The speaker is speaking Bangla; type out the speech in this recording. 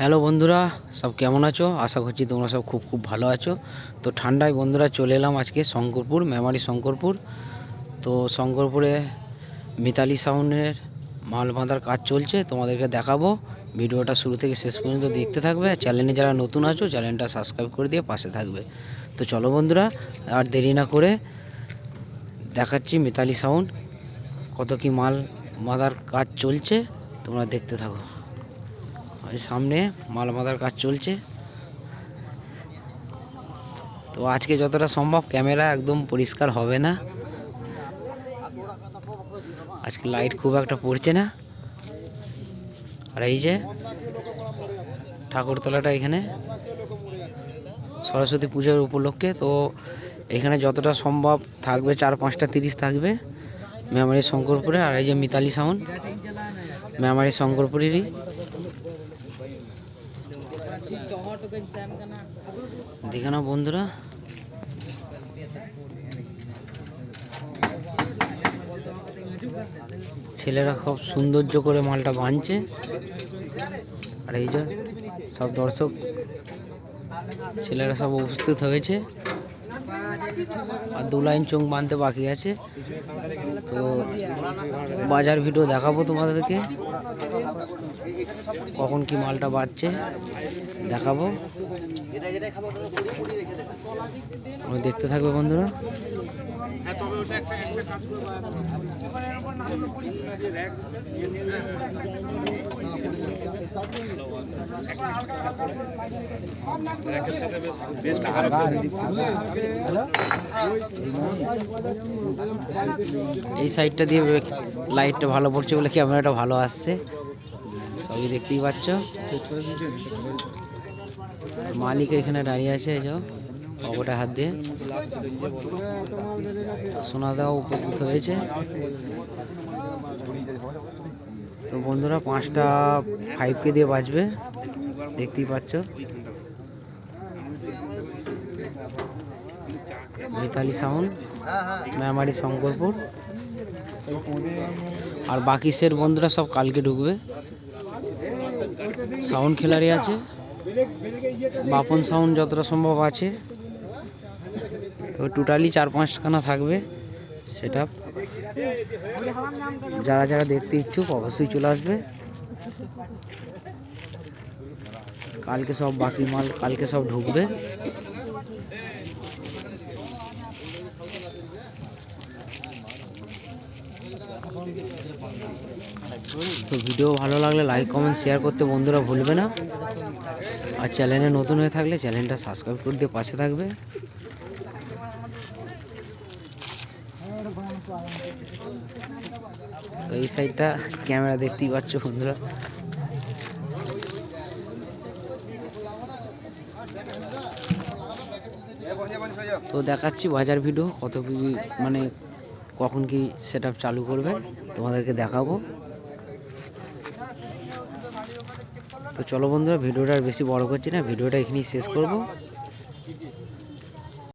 হ্যালো বন্ধুরা, সব কেমন আছো? আশা করছি তোমরা সব খুব খুব ভালো আছো। তো ঠান্ডায় বন্ধুরা চলে এলাম আজকে শঙ্করপুর, মেমারি শঙ্করপুর। তো শঙ্করপুরে মিতালি সাউন্ডের মাল বাঁধার কাজ চলছে, তোমাদেরকে দেখাবো। ভিডিওটা শুরু থেকে শেষ পর্যন্ত দেখতে থাকবে। চ্যানেলে যারা নতুন আছো, চ্যানেলটা সাবস্ক্রাইব করে দিয়ে পাশে থাকবে। তো চলো বন্ধুরা, আর দেরি না করে দেখাচ্ছি মিতালি সাউন্ড, কত কি মাল বাঁধার কাজ চলছে, তোমরা দেখতে থাকো। সামনে মাল বাঁধার কাজ চলছে। তো আজকে যতটা সম্ভব ক্যামেরা একদম পরিষ্কার হবে না। আজকে লাইট খুব একটা পড়ছে না। আর এই যে ঠাকুরতলাটা এখানে সরস্বতী পুজোর উপলক্ষে, তো এখানে যতটা সম্ভব থাকবে চার পাঁচটা তিরিশ থাকবে মেমারি শঙ্করপুরে। আর এই যে মিতালি সাউন্ড মেমারি শঙ্করপুরেরই। দেখে নাও বন্ধুরা। ছেলেরা খুব সৌন্দর্য করে মালটা বানছে আর এই যে সব দর্শক, ছেলেরা সব উপস্থিত হয়েছে। আর দু লাইন চোখ বাঁধতে বাকি আছে। তো বাজার ভিডিও দেখাবো তোমাদেরকে। কখন কি মালটা বাড়ছে দেখাবো। দেখতে থাকবে বন্ধুরা। এই সাইডটা দিয়ে লাইটটা ভালো পড়ছে বলে ক্যামেরাটা ভালো আসছে? সবই দেখতেই পাচ্ছ। মালিক এখানে দাঁড়িয়ে আছে, এই পকেটে হাত দিয়ে সোনাদাও উপস্থিত হয়েছে। তো বন্ধুরা পাঁচটা ফাইভকে দিয়ে বাঁচবে দেখতেই পাচ্ছ। মিতালি সাউন্ড মেমারি শঙ্করপুর। আর বাকি সের বন্ধুরা সব কালকে ঢুকবে। সাউন্ড খেলারই আছে। বাপন সাউন্ড যতটা সম্ভব আছে। টোটালি চার পাঁচখানা থাকবে সেটা যারা যারা দেখতে ইচ্ছুক অবশ্যই চলে আসবে। কালকে সব বাকি মাল, কালকে সব ঢুকবে। তো ভিডিও ভালো লাগলে লাইক কমেন্ট শেয়ার করতে বন্ধুরা ভুলবে না। আর চ্যানেলে নতুন হয়ে থাকলে চ্যানেলটা সাবস্ক্রাইব করে দিয়ে পাশে থাকবে। এই সাইডটা ক্যামেরা দেখতেই পাচ্ছ বন্ধুরা। তো দেখাচ্ছি বাজার ভিডিও, কত কি মানে কখন কি সেট চালু করবে, তোমাদেরকে দেখাবো। তো চলো বন্ধুরা, ভিডিওটা আর বেশি বড় করছি না, ভিডিওটা এখানেই শেষ করব।